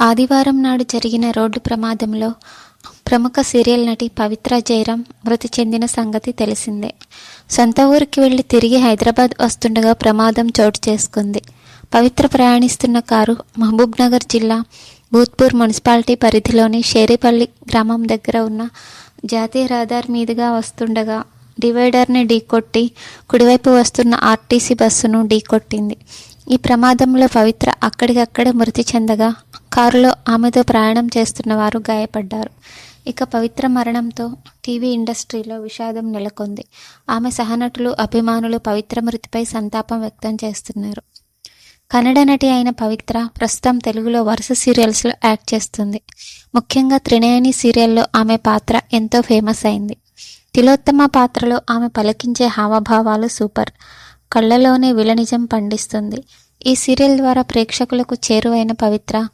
ఆదివారం నాడు జరిగిన రోడ్డు ప్రమాదంలో ప్రముఖ సీరియల్ నటి పవిత్ర జయరాం మృతి చెందిన సంగతి తెలిసిందే. సొంత ఊరికి వెళ్ళి తిరిగి హైదరాబాద్ వస్తుండగా ప్రమాదం చోటు చేసుకుంది. పవిత్ర ప్రయాణిస్తున్న కారు మహబూబ్ నగర్ జిల్లా భూత్పూర్ మున్సిపాలిటీ పరిధిలోని షేరిపల్లి గ్రామం దగ్గర ఉన్న జాతీయ రహదారి మీదుగా వస్తుండగా డివైడర్ని ఢీకొట్టి కుడివైపు వస్తున్న ఆర్టీసీ బస్సును ఢీకొట్టింది ఈ ప్రమాదంలో పవిత్ర అక్కడికక్కడే మృతి చెందగా కారులో ఆమెతో ప్రయాణం చేస్తున్న వారు గాయపడ్డారు. ఇక పవిత్ర మరణంతో టీవీ ఇండస్ట్రీలో విషాదం నెలకొంది. ఆమె సహనటులు అభిమానులు పవిత్ర మృతిపై సంతాపం వ్యక్తం చేస్తున్నారు. కన్నడ నటి అయిన పవిత్ర ప్రస్తుతం తెలుగులో వరుస సీరియల్స్లో యాక్ట్ చేస్తుంది. ముఖ్యంగా త్రినయని సీరియల్లో ఆమె పాత్ర ఎంతో ఫేమస్ అయింది. తిలోత్తమ పాత్రలో ఆమె పలికించే హావభావాలు సూపర్ కళ్ళలోనే విలనిజం పండిస్తుంది. ఈ సీరియల్ ద్వారా ప్రేక్షకులకు చేరువైన పవిత్ర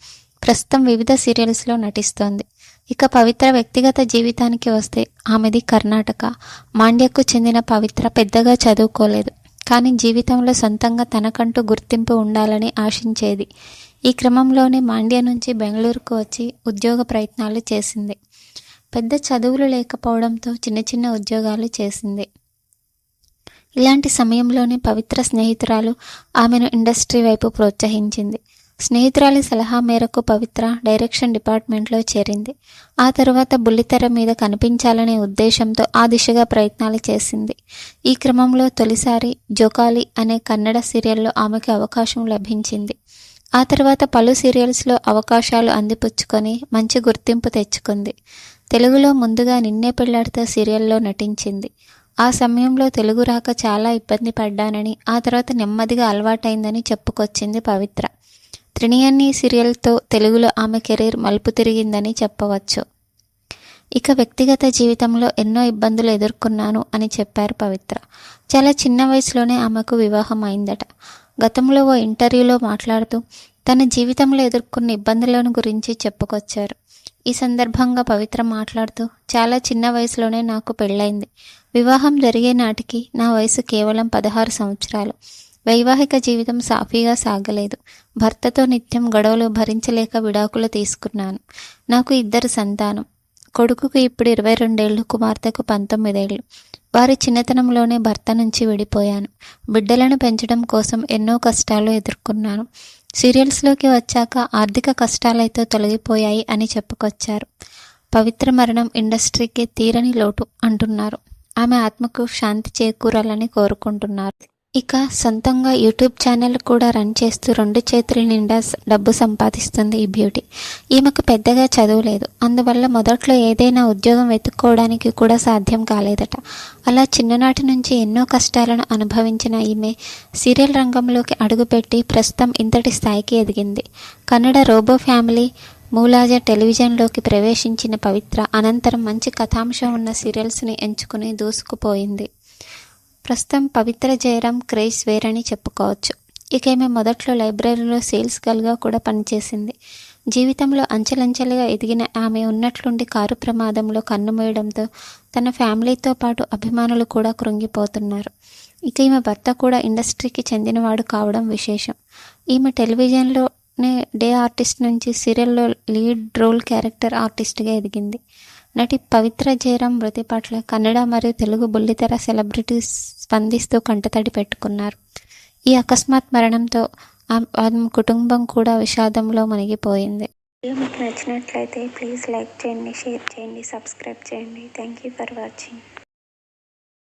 ప్రస్తుతం వివిధ సీరియల్స్లో నటిస్తోంది. ఇక పవిత్ర వ్యక్తిగత జీవితానికి వస్తే ఆమెది కర్ణాటక. మాండ్యకు చెందిన పవిత్ర పెద్దగా చదువుకోలేదు. కానీ జీవితంలో సొంతంగా తనకంటూ గుర్తింపు ఉండాలని ఆశించేది. ఈ క్రమంలోనే మాండ్య నుంచి బెంగళూరుకు వచ్చి ఉద్యోగ ప్రయత్నాలు చేసింది. పెద్ద చదువులు లేకపోవడంతో చిన్న చిన్న ఉద్యోగాలు చేసింది. ఇలాంటి సమయంలోనే పవిత్ర స్నేహితురాలు ఆమెను ఇండస్ట్రీ వైపు ప్రోత్సహించింది. స్నేహితురాలి సలహా మేరకు పవిత్ర డైరెక్షన్ డిపార్ట్మెంట్లో చేరింది. ఆ తర్వాత బుల్లితెర మీద కనిపించాలనే ఉద్దేశంతో ఆ దిశగా ప్రయత్నాలు చేసింది. ఈ క్రమంలో తొలిసారి జోకాలి అనే కన్నడ సీరియల్లో ఆమెకు అవకాశం లభించింది. ఆ తర్వాత పలు సీరియల్స్లో అవకాశాలు అందిపుచ్చుకొని మంచి గుర్తింపు తెచ్చుకుంది. తెలుగులో ముందుగా నిన్నే పెళ్ళాడితే సీరియల్లో నటించింది. ఆ సమయంలో తెలుగు రాక చాలా ఇబ్బంది పడ్డానని ఆ తర్వాత నెమ్మదిగా అలవాటైందని చెప్పుకొచ్చింది పవిత్ర. త్రినియన్ని సీరియల్తో తెలుగులో ఆమె కెరీర్ మలుపు తిరిగిందని చెప్పవచ్చు. ఇక వ్యక్తిగత జీవితంలో ఎన్నో ఇబ్బందులు ఎదుర్కొన్నాను అని చెప్పారు పవిత్ర. చాలా చిన్న వయసులోనే ఆమెకు వివాహం అయిందట. గతంలో ఓ ఇంటర్వ్యూలో మాట్లాడుతూ తన జీవితంలో ఎదుర్కొన్న ఇబ్బందులను గురించి చెప్పుకొచ్చారు. ఈ సందర్భంగా పవిత్ర మాట్లాడుతూ చాలా చిన్న వయసులోనే నాకు పెళ్ళైంది వివాహం జరిగే నాటికి నా వయసు కేవలం పదహారు సంవత్సరాలు. వైవాహిక జీవితం సాఫీగా సాగలేదు. భర్తతో నిత్యం గొడవలు భరించలేక విడాకులు తీసుకున్నాను. నాకు ఇద్దరు సంతానం. కొడుకుకు ఇప్పుడు ఇరవై రెండేళ్ళు కుమార్తెకు పంతొమ్మిదేళ్ళు వారి చిన్నతనంలోనే భర్త నుంచి విడిపోయాను. బిడ్డలను పెంచడం కోసం ఎన్నో కష్టాలు ఎదుర్కొన్నాను. సీరియల్స్లోకి వచ్చాక ఆర్థిక కష్టాలైతే తొలగిపోయాయి అని చెప్పుకొచ్చారు. పవిత్ర మరణం ఇండస్ట్రీకి తీరని లోటు అంటున్నారు. ఆమె ఆత్మకు శాంతి చేకూరాలని కోరుకుంటున్నారు. ఇక సొంతంగా యూట్యూబ్ ఛానల్ కూడా రన్ చేస్తూ రెండు చేతుల నిండా డబ్బు సంపాదిస్తుంది ఈ బ్యూటీ. ఈమెకు పెద్దగా చదువులేదు అందువల్ల మొదట్లో ఏదైనా ఉద్యోగం వెతుక్కోవడానికి కూడా సాధ్యం కాలేదట. అలా చిన్ననాటి నుంచి ఎన్నో కష్టాలను అనుభవించిన ఈమె సీరియల్ రంగంలోకి అడుగుపెట్టి ప్రస్తుతం ఇంతటి స్థాయికి ఎదిగింది. కన్నడ రోబో ఫ్యామిలీ మూలాజ టెలివిజన్లోకి ప్రవేశించిన పవిత్ర అనంతరం మంచి కథాంశం ఉన్న సీరియల్స్ని ఎంచుకుని దూసుకుపోయింది. ప్రస్తుతం పవిత్ర జయరాం క్రేజ్ వేరని చెప్పుకోవచ్చు. ఇక ఈమె మొదట్లో లైబ్రరీలో సేల్స్ గర్ల్గా కూడా పనిచేసింది. జీవితంలో అంచెలంచెలుగా ఎదిగిన ఆమె ఉన్నట్లుండి కారు ప్రమాదంలో కన్నుమూయడంతో తన ఫ్యామిలీతో పాటు అభిమానులు కూడా కృంగిపోతున్నారు. ఇక ఈమె భర్త కూడా ఇండస్ట్రీకి చెందినవాడు కావడం విశేషం. ఈమె టెలివిజన్లోనే డే ఆర్టిస్ట్ నుంచి సీరియల్లో లీడ్ రోల్ క్యారెక్టర్ ఆర్టిస్ట్గా ఎదిగింది. నటి పవిత్ర జయరాం మృతి పట్ల కన్నడ మరియు తెలుగు బుల్లితెర సెలబ్రిటీస్ స్పందిస్తూ కంటతడి పెట్టుకున్నారు. ఈ అకస్మాత్ మరణంతో ఆ- ఆమె కుటుంబం కూడా విషాదంలో మునిగిపోయింది. వీడియో మీకు నచ్చినట్లయితే ప్లీజ్ లైక్ చేయండి షేర్ చేయండి సబ్స్క్రైబ్ చేయండి. Thank you for watching